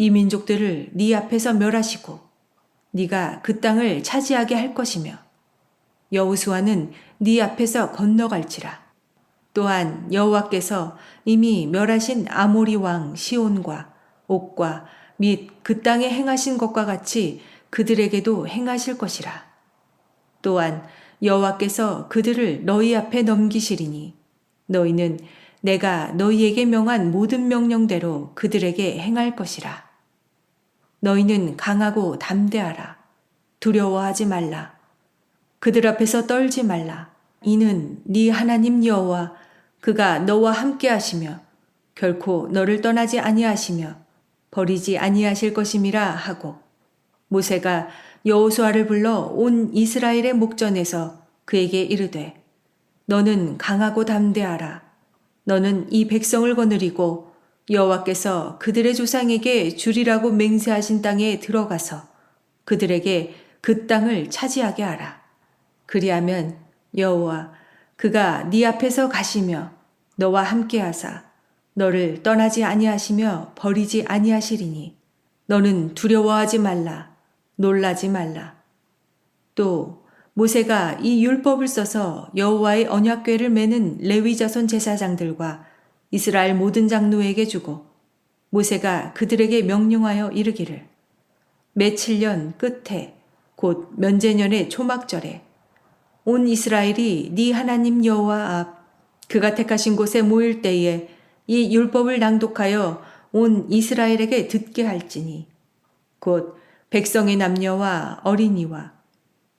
이 민족들을 네 앞에서 멸하시고 네가 그 땅을 차지하게 할 것이며 여호수아는 네 앞에서 건너갈지라 또한 여호와께서 이미 멸하신 아모리 왕 시온과 옥과 및 그 땅에 행하신 것과 같이 그들에게도 행하실 것이라 또한 여호와께서 그들을 너희 앞에 넘기시리니 너희는 내가 너희에게 명한 모든 명령대로 그들에게 행할 것이라. 너희는 강하고 담대하라. 두려워하지 말라. 그들 앞에서 떨지 말라. 이는 네 하나님 여호와 그가 너와 함께 하시며 결코 너를 떠나지 아니하시며 버리지 아니하실 것임이라 하고 모세가 여호수아를 불러 온 이스라엘의 목전에서 그에게 이르되 너는 강하고 담대하라. 너는 이 백성을 거느리고 여호와께서 그들의 조상에게 주리라고 맹세하신 땅에 들어가서 그들에게 그 땅을 차지하게 하라. 그리하면 여호와 그가 네 앞에서 가시며 너와 함께하사 너를 떠나지 아니하시며 버리지 아니하시리니 너는 두려워하지 말라 놀라지 말라. 또 모세가 이 율법을 써서 여호와의 언약궤를 매는 레위 자손 제사장들과 이스라엘 모든 장로에게 주고 모세가 그들에게 명령하여 이르기를 매칠년 끝에 곧 면제년의 초막절에 온 이스라엘이 네 하나님 여호와 앞 그가 택하신 곳에 모일 때에 이 율법을 낭독하여 온 이스라엘에게 듣게 할지니 곧 백성의 남녀와 어린이와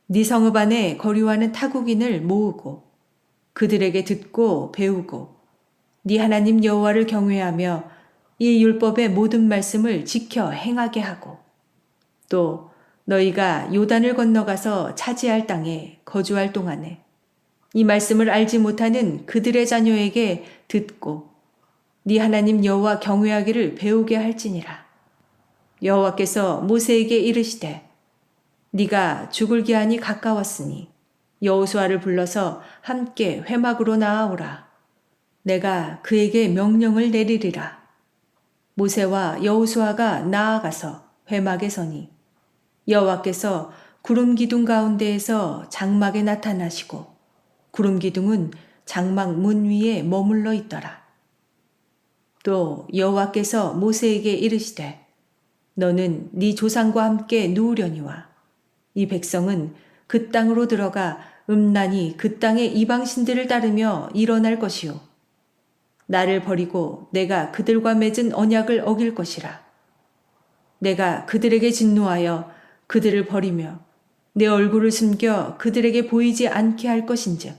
네 성읍 안에 거류하는 타국인을 모으고 그들에게 듣고 배우고 네 하나님 여호와를 경외하며 이 율법의 모든 말씀을 지켜 행하게 하고 또 너희가 요단을 건너가서 차지할 땅에 거주할 동안에 이 말씀을 알지 못하는 그들의 자녀에게 듣고 네 하나님 여호와 경외하기를 배우게 할지니라 여호와께서 모세에게 이르시되 네가 죽을 기한이 가까웠으니 여호수아를 불러서 함께 회막으로 나아오라. 내가 그에게 명령을 내리리라. 모세와 여호수아가 나아가서 회막에 서니 여호와께서 구름 기둥 가운데에서 장막에 나타나시고 구름 기둥은 장막 문 위에 머물러 있더라. 또 여호와께서 모세에게 이르시되 너는 네 조상과 함께 누우려니와 이 백성은 그 땅으로 들어가 음란히 그 땅의 이방신들을 따르며 일어날 것이요. 나를 버리고 내가 그들과 맺은 언약을 어길 것이라. 내가 그들에게 진노하여 그들을 버리며 내 얼굴을 숨겨 그들에게 보이지 않게 할 것인즉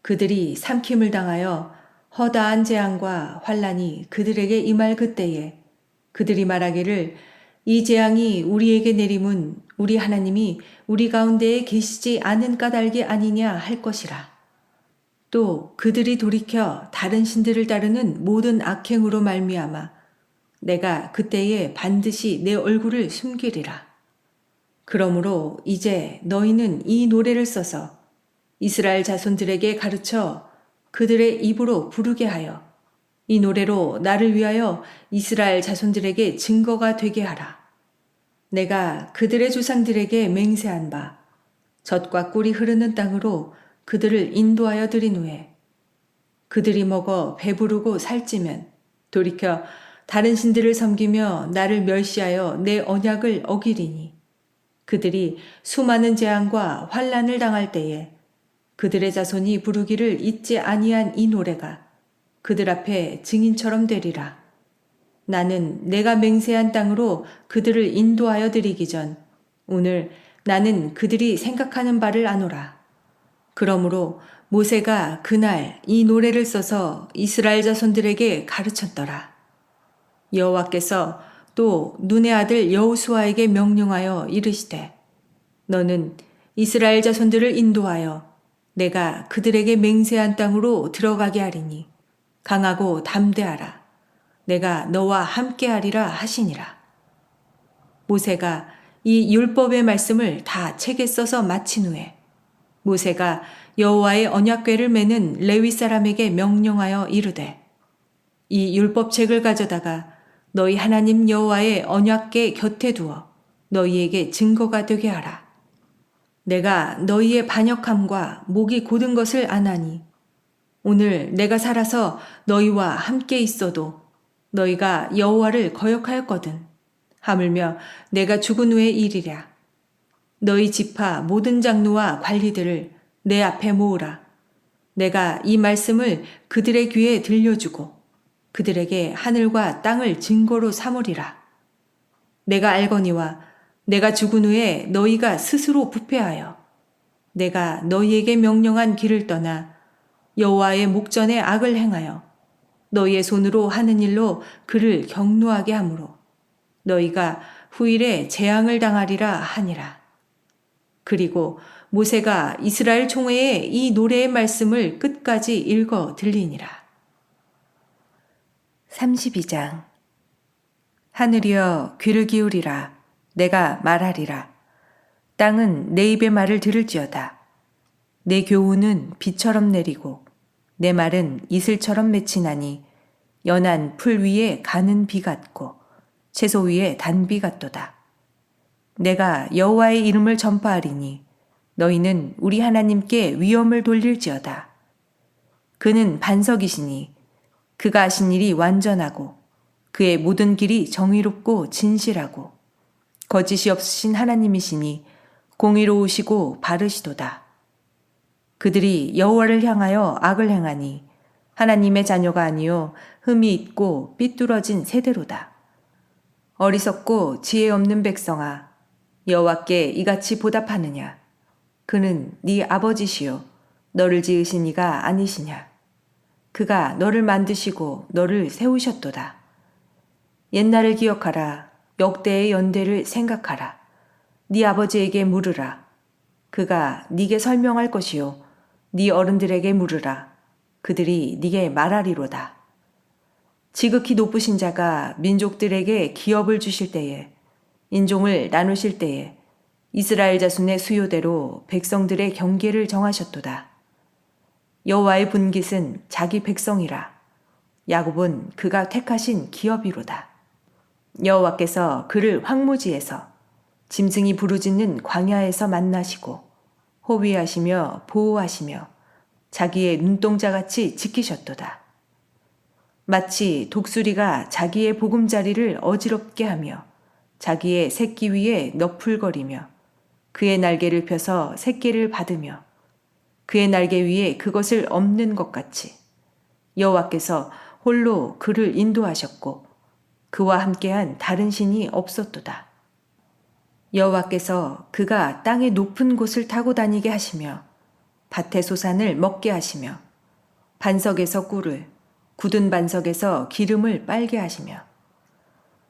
그들이 삼킴을 당하여 허다한 재앙과 환란이 그들에게 임할 그때에 그들이 말하기를 이 재앙이 우리에게 내림은 우리 하나님이 우리 가운데에 계시지 않은 까닭이 아니냐 할 것이라. 또 그들이 돌이켜 다른 신들을 따르는 모든 악행으로 말미암아 내가 그때에 반드시 내 얼굴을 숨기리라. 그러므로 이제 너희는 이 노래를 써서 이스라엘 자손들에게 가르쳐 그들의 입으로 부르게 하여 이 노래로 나를 위하여 이스라엘 자손들에게 증거가 되게 하라. 내가 그들의 조상들에게 맹세한 바 젖과 꿀이 흐르는 땅으로 그들을 인도하여 드린 후에 그들이 먹어 배부르고 살찌면 돌이켜 다른 신들을 섬기며 나를 멸시하여 내 언약을 어기리니 그들이 수많은 재앙과 환란을 당할 때에 그들의 자손이 부르기를 잊지 아니한 이 노래가 그들 앞에 증인처럼 되리라. 나는 내가 맹세한 땅으로 그들을 인도하여 드리기 전 오늘 나는 그들이 생각하는 바를 아노라. 그러므로 모세가 그날 이 노래를 써서 이스라엘 자손들에게 가르쳤더라. 여호와께서 또 눈의 아들 여호수아에게 명령하여 이르시되 너는 이스라엘 자손들을 인도하여 내가 그들에게 맹세한 땅으로 들어가게 하리니 강하고 담대하라 내가 너와 함께하리라 하시니라 모세가 이 율법의 말씀을 다 책에 써서 마친 후에 모세가 여호와의 언약궤를 매는 레위 사람에게 명령하여 이르되 이 율법책을 가져다가 너희 하나님 여호와의 언약궤 곁에 두어 너희에게 증거가 되게 하라. 내가 너희의 반역함과 목이 곧은 것을 아나니 오늘 내가 살아서 너희와 함께 있어도 너희가 여호와를 거역하였거든. 하물며 내가 죽은 후의 일이랴. 너희 지파 모든 장로와 관리들을 내 앞에 모으라. 내가 이 말씀을 그들의 귀에 들려주고 그들에게 하늘과 땅을 증거로 삼으리라. 내가 알거니와 내가 죽은 후에 너희가 스스로 부패하여 내가 너희에게 명령한 길을 떠나 여호와의 목전에 악을 행하여 너희의 손으로 하는 일로 그를 경노하게 하므로 너희가 후일에 재앙을 당하리라 하니라. 그리고 모세가 이스라엘 총회에 이 노래의 말씀을 끝까지 읽어 들리니라. 32장. 하늘이여 귀를 기울이라. 내가 말하리라. 땅은 내 입의 말을 들을지어다. 내 교훈은 비처럼 내리고 내 말은 이슬처럼 맺히나니 연한 풀 위에 가는 비 같고 채소 위에 단비 같도다 내가 여호와의 이름을 전파하리니 너희는 우리 하나님께 위엄을 돌릴지어다 그는 반석이시니 그가 하신 일이 완전하고 그의 모든 길이 정의롭고 진실하고 거짓이 없으신 하나님이시니 공의로우시고 바르시도다. 그들이 여호와를 향하여 악을 행하니 하나님의 자녀가 아니요 흠이 있고 삐뚤어진 세대로다. 어리석고 지혜 없는 백성아 여호와께 이같이 보답하느냐 그는 네 아버지시요 너를 지으신 이가 아니시냐 그가 너를 만드시고 너를 세우셨도다. 옛날을 기억하라. 역대의 연대를 생각하라. 네 아버지에게 물으라. 그가 네게 설명할 것이요. 네 어른들에게 물으라. 그들이 네게 말하리로다. 지극히 높으신 자가 민족들에게 기업을 주실 때에 인종을 나누실 때에 이스라엘 자손의 수요대로 백성들의 경계를 정하셨도다. 여호와의 분깃은 자기 백성이라. 야곱은 그가 택하신 기업이로다. 여호와께서 그를 황무지에서 짐승이 부르짖는 광야에서 만나시고 호위하시며 보호하시며 자기의 눈동자같이 지키셨도다. 마치 독수리가 자기의 보금자리를 어지럽게 하며 자기의 새끼 위에 너풀거리며 그의 날개를 펴서 새끼를 받으며 그의 날개 위에 그것을 엎는 것 같이 여호와께서 홀로 그를 인도하셨고 그와 함께한 다른 신이 없었도다. 여호와께서 그가 땅의 높은 곳을 타고 다니게 하시며 밭의 소산을 먹게 하시며 반석에서 꿀을 굳은 반석에서 기름을 빨게 하시며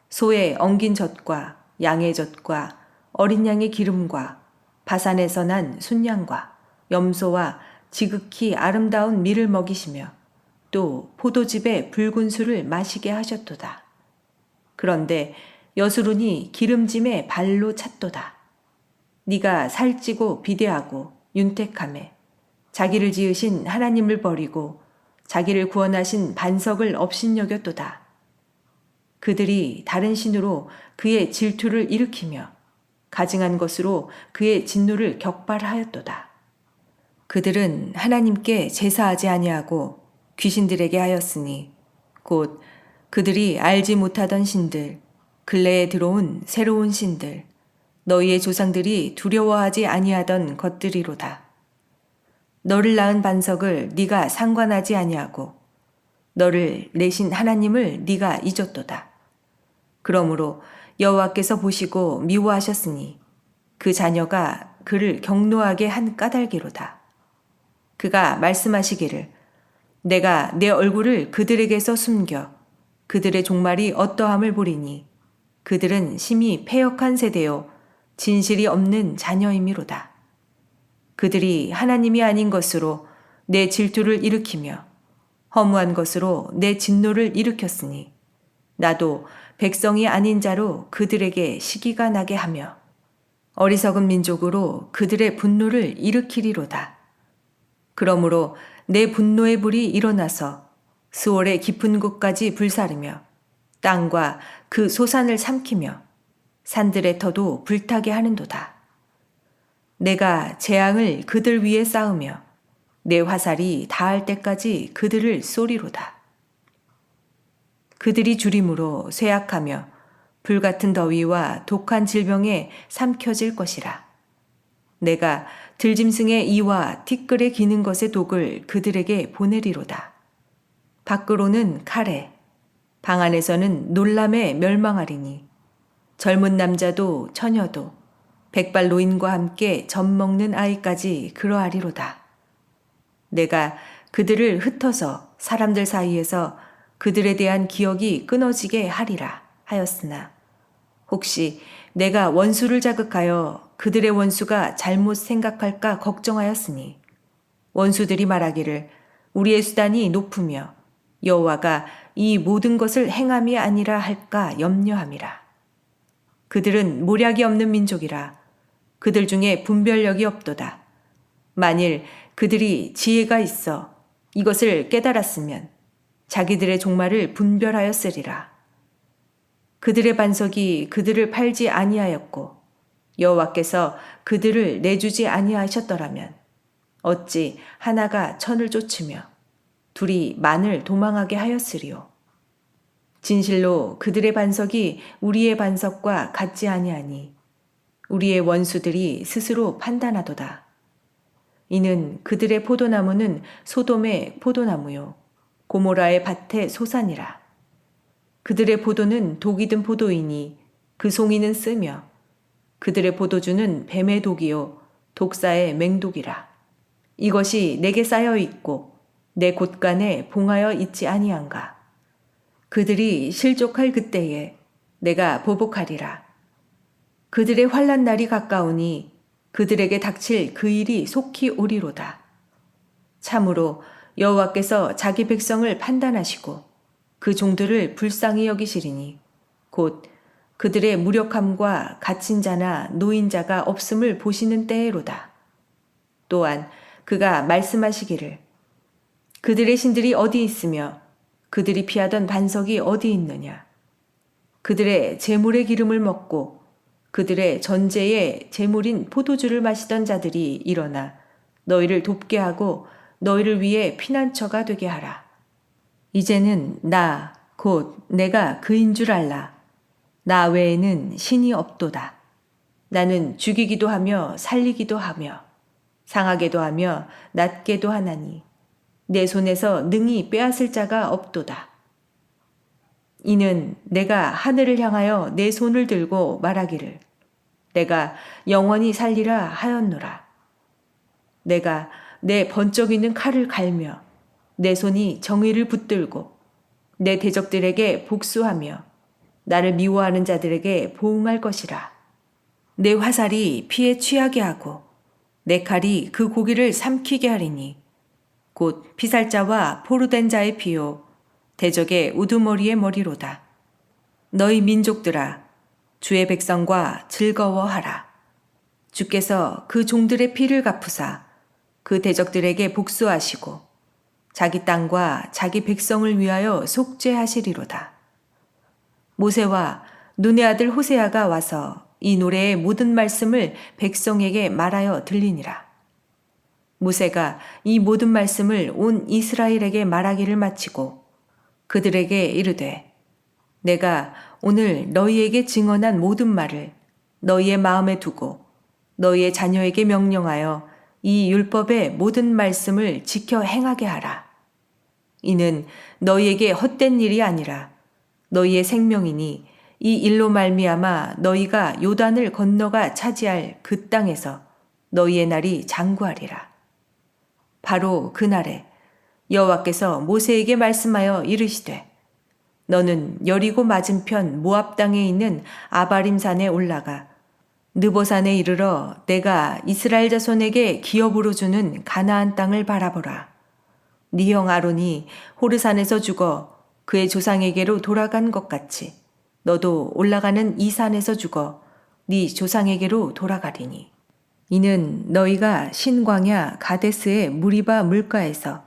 소의 엉긴 젖과 양의 젖과 어린 양의 기름과 바산에서 난 순양과 염소와 지극히 아름다운 밀을 먹이시며 또 포도즙에 붉은 술을 마시게 하셨도다. 그런데 여수룬이 기름짐에 발로 찼도다. 네가 살찌고 비대하고 윤택함에 자기를 지으신 하나님을 버리고 자기를 구원하신 반석을 업신여겼도다. 그들이 다른 신으로 그의 질투를 일으키며 가증한 것으로 그의 진노를 격발하였도다. 그들은 하나님께 제사하지 아니하고 귀신들에게 하였으니 곧 그들이 알지 못하던 신들 근래에 들어온 새로운 신들 너희의 조상들이 두려워하지 아니하던 것들이로다. 너를 낳은 반석을 네가 상관하지 아니하고 너를 내신 하나님을 네가 잊었도다. 그러므로 여호와께서 보시고 미워하셨으니 그 자녀가 그를 경노하게 한 까닭이로다. 그가 말씀하시기를 내가 내 얼굴을 그들에게서 숨겨 그들의 종말이 어떠함을 보리니 그들은 심히 패역한 세대요 진실이 없는 자녀임이로다. 그들이 하나님이 아닌 것으로 내 질투를 일으키며 허무한 것으로 내 진노를 일으켰으니 나도 백성이 아닌 자로 그들에게 시기가 나게 하며 어리석은 민족으로 그들의 분노를 일으키리로다. 그러므로 내 분노의 불이 일어나서 스월의 깊은 곳까지 불사르며 땅과 그 소산을 삼키며 산들의 터도 불타게 하는도다. 내가 재앙을 그들 위에 쌓으며 내 화살이 닿을 때까지 그들을 쏘리로다. 그들이 주림으로 쇠약하며 불같은 더위와 독한 질병에 삼켜질 것이라. 내가 들짐승의 이와 티끌에 기는 것의 독을 그들에게 보내리로다. 밖으로는 칼에, 방 안에서는 놀람에 멸망하리니 젊은 남자도 처녀도 백발 노인과 함께 젖 먹는 아이까지 그러하리로다. 내가 그들을 흩어서 사람들 사이에서 그들에 대한 기억이 끊어지게 하리라 하였으나 혹시 내가 원수를 자극하여 그들의 원수가 잘못 생각할까 걱정하였으니 원수들이 말하기를 우리의 수단이 높으며 여호와가 이 모든 것을 행함이 아니라 할까 염려함이라. 그들은 모략이 없는 민족이라 그들 중에 분별력이 없도다. 만일 그들이 지혜가 있어 이것을 깨달았으면 자기들의 종말을 분별하였으리라. 그들의 반석이 그들을 팔지 아니하였고 여호와께서 그들을 내주지 아니하셨더라면 어찌 하나가 천을 쫓으며 둘이 만을 도망하게 하였으리요. 진실로 그들의 반석이 우리의 반석과 같지 아니하니 우리의 원수들이 스스로 판단하도다. 이는 그들의 포도나무는 소돔의 포도나무요 고모라의 밭의 소산이라. 그들의 포도는 독이 든 포도이니 그 송이는 쓰며 그들의 포도주는 뱀의 독이요 독사의 맹독이라. 이것이 내게 쌓여 있고 내 곳간에 봉하여 있지 아니한가. 그들이 실족할 그때에 내가 보복하리라. 그들의 환란 날이 가까우니 그들에게 닥칠 그 일이 속히 오리로다. 참으로 여호와께서 자기 백성을 판단하시고 그 종들을 불쌍히 여기시리니 곧 그들의 무력함과 갇힌 자나 노인자가 없음을 보시는 때에로다. 또한 그가 말씀하시기를 그들의 신들이 어디 있으며 그들이 피하던 반석이 어디 있느냐. 그들의 재물의 기름을 먹고 그들의 전제의 재물인 포도주를 마시던 자들이 일어나 너희를 돕게 하고 너희를 위해 피난처가 되게 하라. 이제는 나, 곧 내가 그인 줄 알라. 나 외에는 신이 없도다. 나는 죽이기도 하며 살리기도 하며 상하게도 하며 낫게도 하나니 내 손에서 능히 빼앗을 자가 없도다. 이는 내가 하늘을 향하여 내 손을 들고 말하기를 내가 영원히 살리라 하였노라. 내가 내 번쩍이는 칼을 갈며 내 손이 정의를 붙들고 내 대적들에게 복수하며 나를 미워하는 자들에게 보응할 것이라. 내 화살이 피에 취하게 하고 내 칼이 그 고기를 삼키게 하리니 곧 피살자와 포르된 자의 피요 대적의 우두머리의 머리로다. 너희 민족들아 주의 백성과 즐거워하라. 주께서 그 종들의 피를 갚으사 그 대적들에게 복수하시고 자기 땅과 자기 백성을 위하여 속죄하시리로다. 모세와 눈의 아들 호세아가 와서 이 노래의 모든 말씀을 백성에게 말하여 들리니라. 모세가 이 모든 말씀을 온 이스라엘에게 말하기를 마치고 그들에게 이르되 내가 오늘 너희에게 증언한 모든 말을 너희의 마음에 두고 너희의 자녀에게 명령하여 이 율법의 모든 말씀을 지켜 행하게 하라. 이는 너희에게 헛된 일이 아니라 너희의 생명이니 이 일로 말미암아 너희가 요단을 건너가 차지할 그 땅에서 너희의 날이 장구하리라. 바로 그 날에 여호와께서 모세에게 말씀하여 이르시되 너는 여리고 맞은편 모압 땅에 있는 아바림 산에 올라가 느보산에 이르러 내가 이스라엘 자손에게 기업으로 주는 가나안 땅을 바라보라. 네 형 아론이 호르산에서 죽어 그의 조상에게로 돌아간 것 같이 너도 올라가는 이 산에서 죽어 네 조상에게로 돌아가리니 이는 너희가 신광야 가데스의 무리바 물가에서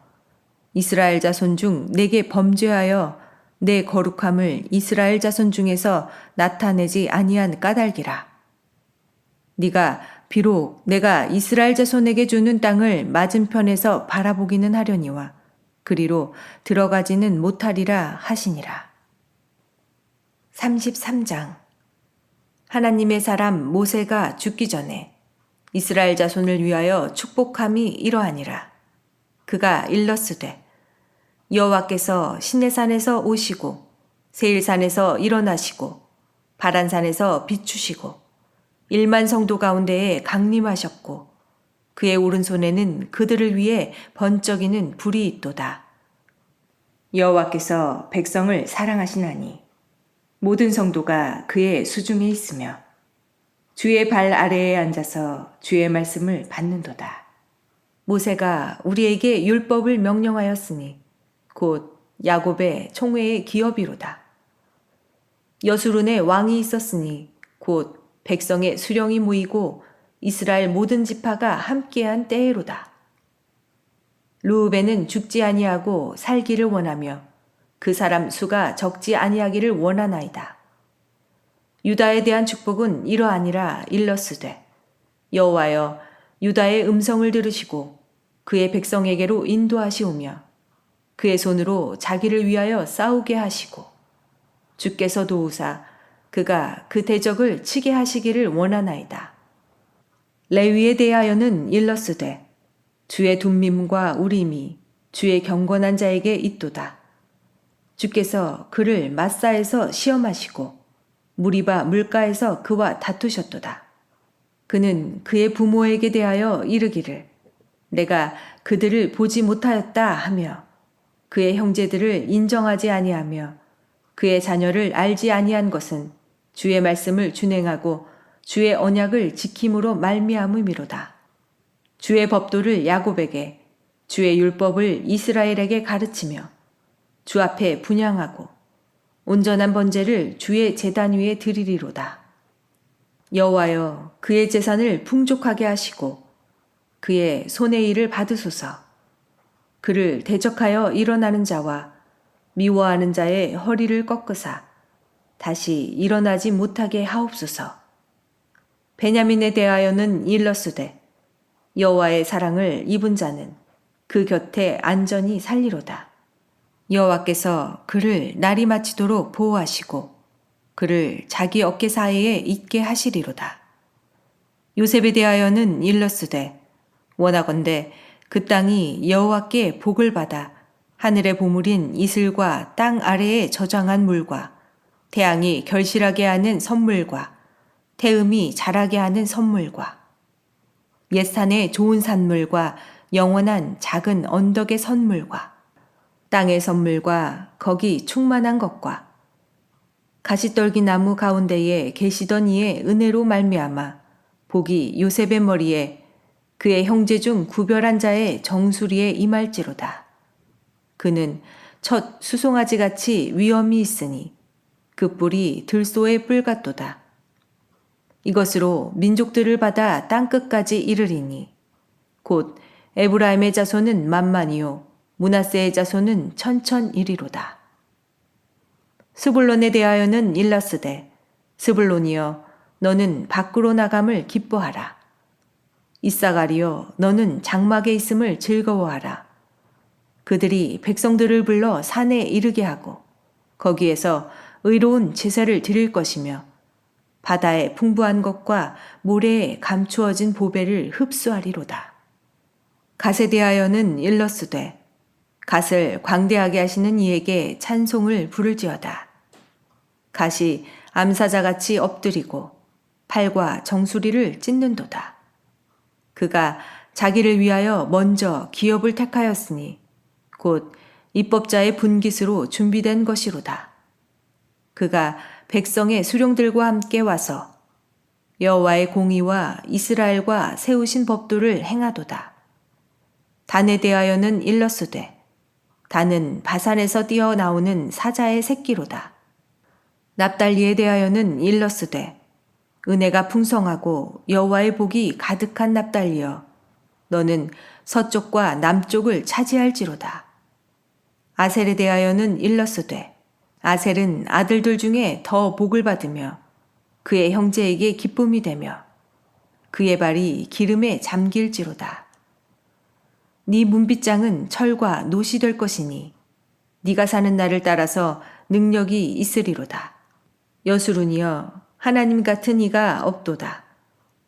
이스라엘 자손 중 내게 범죄하여 내 거룩함을 이스라엘 자손 중에서 나타내지 아니한 까닭이라. 네가 비록 내가 이스라엘 자손에게 주는 땅을 맞은편에서 바라보기는 하려니와 그리로 들어가지는 못하리라 하시니라. 33장 하나님의 사람 모세가 죽기 전에 이스라엘 자손을 위하여 축복함이 이러하니라. 그가 일렀으되 여호와께서 시내산에서 오시고 세일산에서 일어나시고 바란산에서 비추시고 일만 성도 가운데에 강림하셨고 그의 오른손에는 그들을 위해 번쩍이는 불이 있도다. 여호와께서 백성을 사랑하시나니 모든 성도가 그의 수중에 있으며 주의 발 아래에 앉아서 주의 말씀을 받는도다. 모세가 우리에게 율법을 명령하였으니 곧 야곱의 총회의 기업이로다. 여수룬에 왕이 있었으니 곧 백성의 수령이 모이고 이스라엘 모든 지파가 함께한 때에로다. 루우벤은 죽지 아니하고 살기를 원하며 그 사람 수가 적지 아니하기를 원하나이다. 유다에 대한 축복은 이러하니라 일러스되 여호와여 유다의 음성을 들으시고 그의 백성에게로 인도하시오며 그의 손으로 자기를 위하여 싸우게 하시고 주께서 도우사 그가 그 대적을 치게 하시기를 원하나이다. 레위에 대하여는 일러스되 주의 둠밈과 우림이 주의 경건한 자에게 있도다. 주께서 그를 마사에서 시험하시고 무리바 물가에서 그와 다투셨도다. 그는 그의 부모에게 대하여 이르기를 내가 그들을 보지 못하였다 하며 그의 형제들을 인정하지 아니하며 그의 자녀를 알지 아니한 것은 주의 말씀을 준행하고 주의 언약을 지킴으로 말미암음이로다. 주의 법도를 야곱에게 주의 율법을 이스라엘에게 가르치며 주 앞에 분양하고 온전한 번제를 주의 제단 위에 드리리로다. 여호와여 그의 재산을 풍족하게 하시고 그의 손의 일을 받으소서. 그를 대적하여 일어나는 자와 미워하는 자의 허리를 꺾으사 다시 일어나지 못하게 하옵소서. 베냐민에 대하여는 일러스되 여호와의 사랑을 입은 자는 그 곁에 안전히 살리로다. 여호와께서 그를 날이 마치도록 보호하시고 그를 자기 어깨 사이에 있게 하시리로다. 요셉에 대하여는 일러스되 원하건대 그 땅이 여호와께 복을 받아 하늘의 보물인 이슬과 땅 아래에 저장한 물과 태양이 결실하게 하는 선물과 태음이 자라게 하는 선물과 옛산의 좋은 산물과 영원한 작은 언덕의 선물과 땅의 선물과 거기 충만한 것과 가시떨기 나무 가운데에 계시던 이의 은혜로 말미암아 복이 요셉의 머리에 그의 형제 중 구별한 자의 정수리에 임할지로다. 그는 첫 수송아지 같이 위엄이 있으니 그 뿔이 들소의 뿔 같도다. 이것으로 민족들을 받아 땅 끝까지 이르리니 곧 에브라임의 자손은 만만이요 문하세의 자손은 천천이리로다. 스불론에 대하여는 일라스되 스불론이여 너는 밖으로 나감을 기뻐하라. 이사가리여 너는 장막에 있음을 즐거워하라. 그들이 백성들을 불러 산에 이르게 하고 거기에서 의로운 제사를 드릴 것이며 바다의 풍부한 것과 모래에 감추어진 보배를 흡수하리로다. 갓에 대하여는 일러스되 갓을 광대하게 하시는 이에게 찬송을 부를지어다. 갓이 암사자같이 엎드리고 팔과 정수리를 찢는도다. 그가 자기를 위하여 먼저 기업을 택하였으니 곧 입법자의 분깃으로 준비된 것이로다. 그가 백성의 수령들과 함께 와서 여호와의 공의와 이스라엘과 세우신 법도를 행하도다. 단에 대하여는 일러스되 단은 바산에서 뛰어나오는 사자의 새끼로다. 납달리에 대하여는 일러스되 은혜가 풍성하고 여호와의 복이 가득한 납달리여 너는 서쪽과 남쪽을 차지할지로다. 아셀에 대하여는 일러스되 아셀은 아들들 중에 더 복을 받으며 그의 형제에게 기쁨이 되며 그의 발이 기름에 잠길지로다. 네 문빗장은 철과 노시 될 것이니 네가 사는 날을 따라서 능력이 있으리로다. 여수룬이여 하나님 같은 이가 없도다.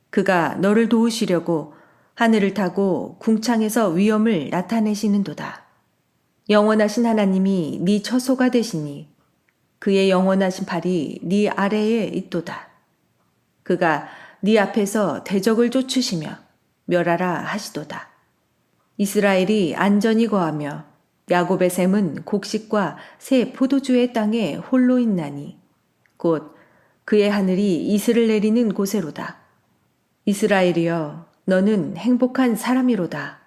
그가 너를 도우시려고 하늘을 타고 궁창에서 위엄을 나타내시는도다. 영원하신 하나님이 네 처소가 되시니 그의 영원하신 팔이 네 아래에 있도다. 그가 네 앞에서 대적을 쫓으시며 멸하라 하시도다. 이스라엘이 안전히 거하며 야곱의 샘은 곡식과 새 포도주의 땅에 홀로 있나니 곧 그의 하늘이 이슬을 내리는 곳에로다. 이스라엘이여 너는 행복한 사람이로다.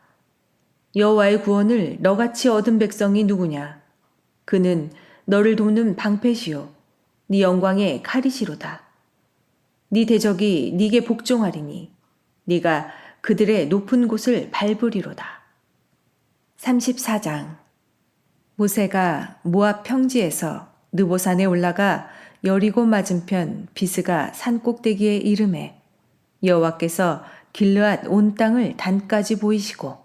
여호와의 구원을 너같이 얻은 백성이 누구냐? 그는 너를 돕는 방패시요 네 영광의 칼이시로다. 네 대적이 네게 복종하리니 네가 그들의 높은 곳을 밟으리로다. 34장 모세가 모압 평지에서 느보산에 올라가 여리고 맞은편 비스가 산 꼭대기에 이름에 여호와께서 길르앗 온 땅을 단까지 보이시고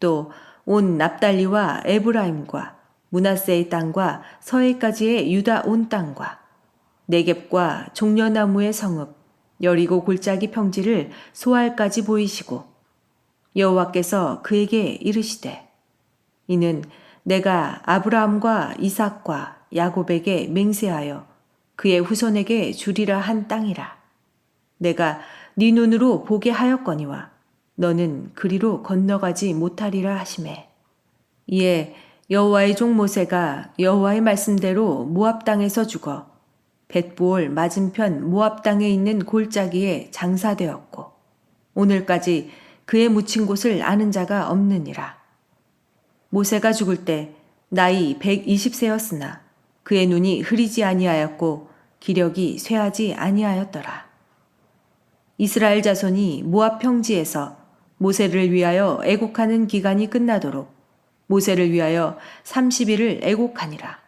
또 온 납달리와 에브라임과 문하세의 땅과 서해까지의 유다 온 땅과 네겝과 종려나무의 성읍 여리고 골짜기 평지를 소알까지 보이시고 여호와께서 그에게 이르시되 이는 내가 아브라함과 이삭과 야곱에게 맹세하여 그의 후손에게 주리라 한 땅이라. 내가 네 눈으로 보게 하였거니와 너는 그리로 건너가지 못하리라 하심에 이에 여호와의 종 모세가 여호와의 말씀대로 모압 땅에서 죽어 벳보올 맞은편 모압 땅에 있는 골짜기에 장사되었고 오늘까지 그의 묻힌 곳을 아는 자가 없느니라. 모세가 죽을 때 나이 120세였으나 그의 눈이 흐리지 아니하였고 기력이 쇠하지 아니하였더라. 이스라엘 자손이 모압 평지에서 모세를 위하여 애곡하는 기간이 끝나도록 모세를 위하여 30일을 애곡하니라.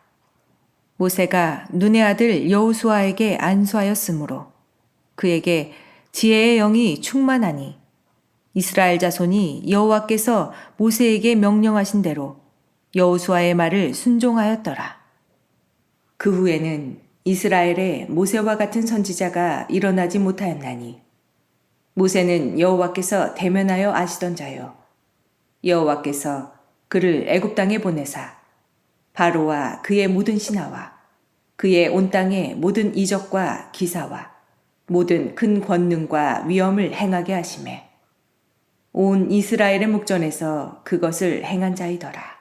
모세가 눈의 아들 여우수아에게 안수하였으므로 그에게 지혜의 영이 충만하니 이스라엘 자손이 여호와께서 모세에게 명령하신 대로 여우수아의 말을 순종하였더라. 그 후에는 이스라엘에 모세와 같은 선지자가 일어나지 못하였나니 모세는 여호와께서 대면하여 아시던 자요 여호와께서 그를 애굽 땅에 보내사 바로와 그의 모든 신하와 그의 온 땅의 모든 이적과 기사와 모든 큰 권능과 위엄을 행하게 하심에 온 이스라엘의 목전에서 그것을 행한 자이더라.